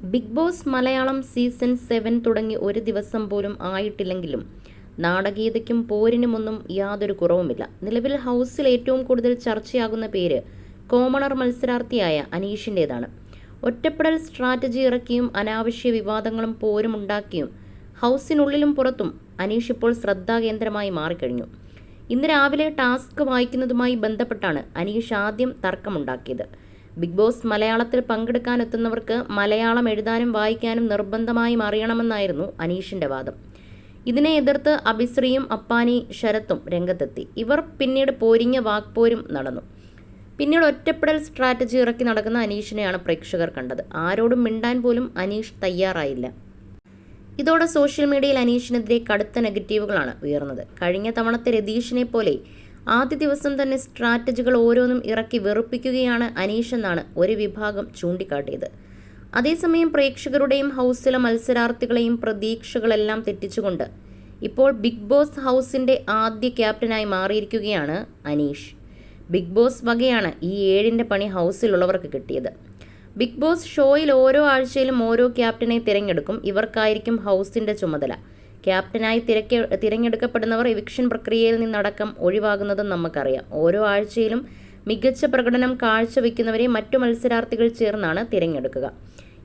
Big boss Malayalam season seven തുടങ്ങി ഒരു ദിവസം പോലും ആയിട്ടില്ലെങ്കിലും നാടകീയതയ്ക്കും പോരിനുമൊന്നും യാതൊരു കുറവുമില്ല. നിലവിൽ ഹൗസിൽ ഏറ്റവും കൂടുതൽ ചർച്ചയാകുന്ന പേര് കോമണർ മത്സരാർത്ഥിയായ അനീഷിന്റേതാണ്. ഒറ്റപ്പെടൽ സ്ട്രാറ്റജി ഇറക്കിയും അനാവശ്യ വിവാദങ്ങളും പോരും ഉണ്ടാക്കിയും ഹൗസിനുള്ളിലും പുറത്തും അനീഷ് ഇപ്പോൾ ശ്രദ്ധാകേന്ദ്രമായി മാറിക്കഴിഞ്ഞു. ഇന്ന് രാവിലെ ടാസ്ക് വായിക്കുന്നതുമായി ബന്ധപ്പെട്ടാണ് അനീഷ് ആദ്യം തർക്കമുണ്ടാക്കിയത്. ബിഗ് ബോസ് മലയാളത്തിൽ പങ്കെടുക്കാനെത്തുന്നവർക്ക് മലയാളം എഴുതാനും വായിക്കാനും നിർബന്ധമായും അറിയണമെന്നായിരുന്നു അനീഷിന്റെ വാദം. ഇതിനെ എതിർത്ത് അഭിശ്രീയും അപ്പാനി ശരത്തും രംഗത്തെത്തി. ഇവർ പിന്നീട് പോരിഞ്ഞ വാക്പോരും നടന്നു. പിന്നീട് ഒറ്റപ്പെടൽ സ്ട്രാറ്റജി ഇറക്കി നടക്കുന്ന അനീഷിനെയാണ് പ്രേക്ഷകർ കണ്ടത്. ആരോടും മിണ്ടാൻ പോലും അനീഷ് തയ്യാറായില്ല. ഇതോടെ സോഷ്യൽ മീഡിയയിൽ അനീഷിനെതിരെ കടുത്ത നെഗറ്റീവുകളാണ് ഉയർന്നത്. കഴിഞ്ഞ തവണത്തെ രതീഷിനെ പോലെ ആദ്യ ദിവസം തന്നെ സ്ട്രാറ്റജികൾ ഓരോന്നും ഇറക്കി വെറുപ്പിക്കുകയാണ് അനീഷ് എന്നാണ് ഒരു വിഭാഗം ചൂണ്ടിക്കാട്ടിയത്. അതേസമയം പ്രേക്ഷകരുടെയും ഹൗസിലെ മത്സരാർത്ഥികളെയും പ്രതീക്ഷകളെല്ലാം തെറ്റിച്ചുകൊണ്ട് ഇപ്പോൾ ബിഗ് ബോസ് ഹൗസിന്റെ ആദ്യ ക്യാപ്റ്റനായി മാറിയിരിക്കുകയാണ് അനീഷ്. ബിഗ് ബോസ് വകയാണ് ഈ ഏഴിന്റെ പണി ഹൗസിലുള്ളവർക്ക് കിട്ടിയത്. ബിഗ് ബോസ് ഷോയിൽ ഓരോ ആഴ്ചയിലും ഓരോ ക്യാപ്റ്റനെ തിരഞ്ഞെടുക്കും ഇവർക്കായിരിക്കും ഹൗസിന്റെ ചുമതല. ക്യാപ്റ്റനായി തിരക്കെ തിരഞ്ഞെടുക്കപ്പെടുന്നവർ എവിക്ഷൻ പ്രക്രിയയിൽ നിന്നടക്കം ഒഴിവാകുന്നതും നമുക്കറിയാം. ഓരോ ആഴ്ചയിലും മികച്ച പ്രകടനം കാഴ്ചവെക്കുന്നവരെ മറ്റു മത്സരാർത്ഥികൾ ചേർന്നാണ് തിരഞ്ഞെടുക്കുക.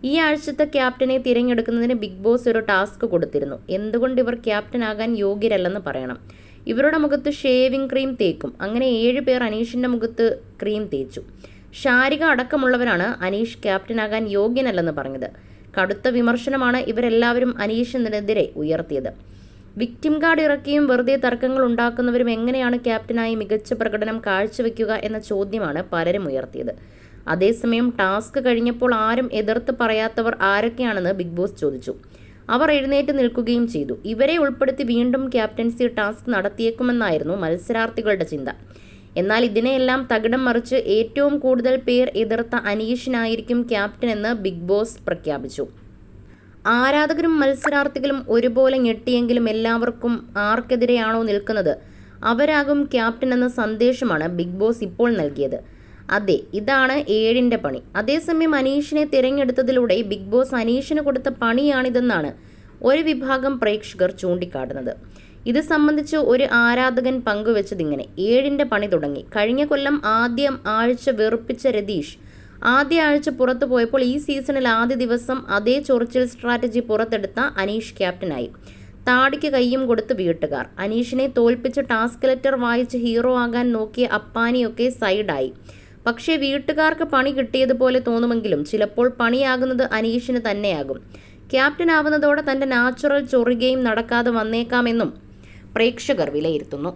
ഈ ആഴ്ചത്തെ ക്യാപ്റ്റനെ തിരഞ്ഞെടുക്കുന്നതിന് ബിഗ് ബോസ് ഒരു ടാസ്ക് കൊടുത്തിരുന്നു. എന്തുകൊണ്ട് ഇവർ ക്യാപ്റ്റനാകാൻ യോഗ്യരല്ലെന്ന് പറയണം. ഇവരുടെ മുഖത്ത് ഷേവിംഗ് ക്രീം തേക്കും. അങ്ങനെ ഏഴ് പേർ അനീഷിന്റെ മുഖത്ത് ക്രീം തേച്ചു. ശാരിക അടക്കമുള്ളവരാണ് അനീഷ് ക്യാപ്റ്റനാകാൻ യോഗ്യനല്ലെന്ന് പറഞ്ഞത്. കടുത്ത വിമർശനമാണ് ഇവരെല്ലാവരും അനീഷിനെതിരെ ഉയർത്തിയത്. വിക്ടിം കാർഡ് ഇറക്കിയും വെറുതെ തർക്കങ്ങൾ ഉണ്ടാക്കുന്നവരും എങ്ങനെയാണ് ക്യാപ്റ്റനായി മികച്ച പ്രകടനം കാഴ്ചവെക്കുക എന്ന ചോദ്യമാണ് പലരും ഉയർത്തിയത്. അതേസമയം ടാസ്ക് കഴിഞ്ഞപ്പോൾ ആരും എതിർത്ത് പറയാത്തവർ ആരൊക്കെയാണെന്ന് ബിഗ് ബോസ് ചോദിച്ചു. അവർ എഴുന്നേറ്റ് നിൽക്കുകയും ചെയ്തു. ഇവരെ ഉൾപ്പെടുത്തി വീണ്ടും ക്യാപ്റ്റൻസി ടാസ്ക് നടത്തിയേക്കുമെന്നായിരുന്നു മത്സരാർത്ഥികളുടെ ചിന്ത. എന്നാൽ ഇതിനെയെല്ലാം തകിടം മറിച്ച് ഏറ്റവും കൂടുതൽ പേർ എതിർത്ത അനീഷിനായിരിക്കും ക്യാപ്റ്റൻ എന്ന് ബിഗ് ബോസ് പ്രഖ്യാപിച്ചു. ആരാധകരും മത്സരാർത്ഥികളും ഒരുപോലെ ഞെട്ടിയെങ്കിലും എല്ലാവർക്കും ആർക്കെതിരെയാണോ നിൽക്കുന്നത്? അവരാകും ക്യാപ്റ്റൻ എന്ന സന്ദേശമാണ് ബിഗ് ബോസ് ഇപ്പോൾ നൽകിയത്. അതെ ഇതാണ് ഏഴിന്റെ പണി. അതേസമയം അനീഷിനെ തിരഞ്ഞെടുത്തതിലൂടെ ബിഗ് ബോസ് അനീഷിന് കൊടുത്ത പണിയാണിതെന്നാണ് ഒരു വിഭാഗം പ്രേക്ഷകർ ചൂണ്ടിക്കാട്ടുന്നത്. ഇത് സംബന്ധിച്ച് ഒരു ആരാധകൻ പങ്കുവച്ചതിങ്ങനെ ഏഴിന്റെ പണി തുടങ്ങി. കഴിഞ്ഞ കൊല്ലം ആദ്യം ആഴ്ച വെറുപ്പിച്ച രതീഷ്. ആദ്യ ആഴ്ച പുറത്തു പോയപ്പോൾ ഈ സീസണിൽ ആദ്യ ദിവസം അതേ ചൊറിച്ചിൽ സ്ട്രാറ്റജി പുറത്തെടുത്ത അനീഷ് ക്യാപ്റ്റനായി. താടിക്ക് കയ്യും കൊടുത്ത് വീട്ടുകാർ. അനീഷിനെ തോൽപ്പിച്ച് ടാസ്ക് ലെറ്റർ വായിച്ച് ഹീറോ ആകാൻ നോക്കിയ അപ്പാനിയൊക്കെ സൈഡായി. പക്ഷേ വീട്ടുകാർക്ക് പണി കിട്ടിയതുപോലെ തോന്നുമെങ്കിലും ചിലപ്പോൾ പണിയാകുന്നത് അനീഷിന് തന്നെയാകും. ക്യാപ്റ്റൻ ആവുന്നതോടെ തന്റെ നാച്ചുറൽ ചൊറുകയും നടക്കാതെ വന്നേക്കാമെന്നും പ്രേക്ഷകർ വിലയിരുത്തുന്നു